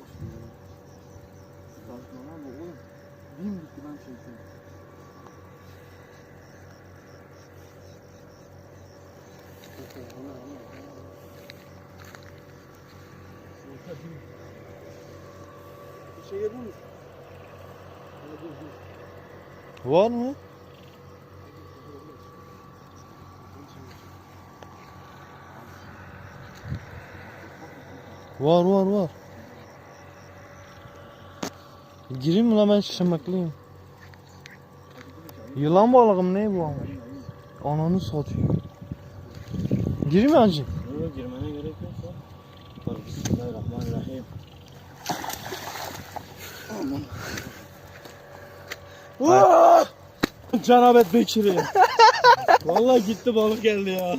olsun ya. Saçmalama bu oğlum. Bin bitti ben çekiyorum. Ona ona ona. Bir şey yedin mi? Var mı? Var var var. Gireyim mi lan ben şişemekliyim. Yılan balığı mı ne bu ama? Ananı satıyor. Gireyim mi hacı? Yok girmene gerek yok. Dur bismillahirrahmanirrahim. Aman. Cenabet Bekir'i. Vallahi gitti balık geldi ya.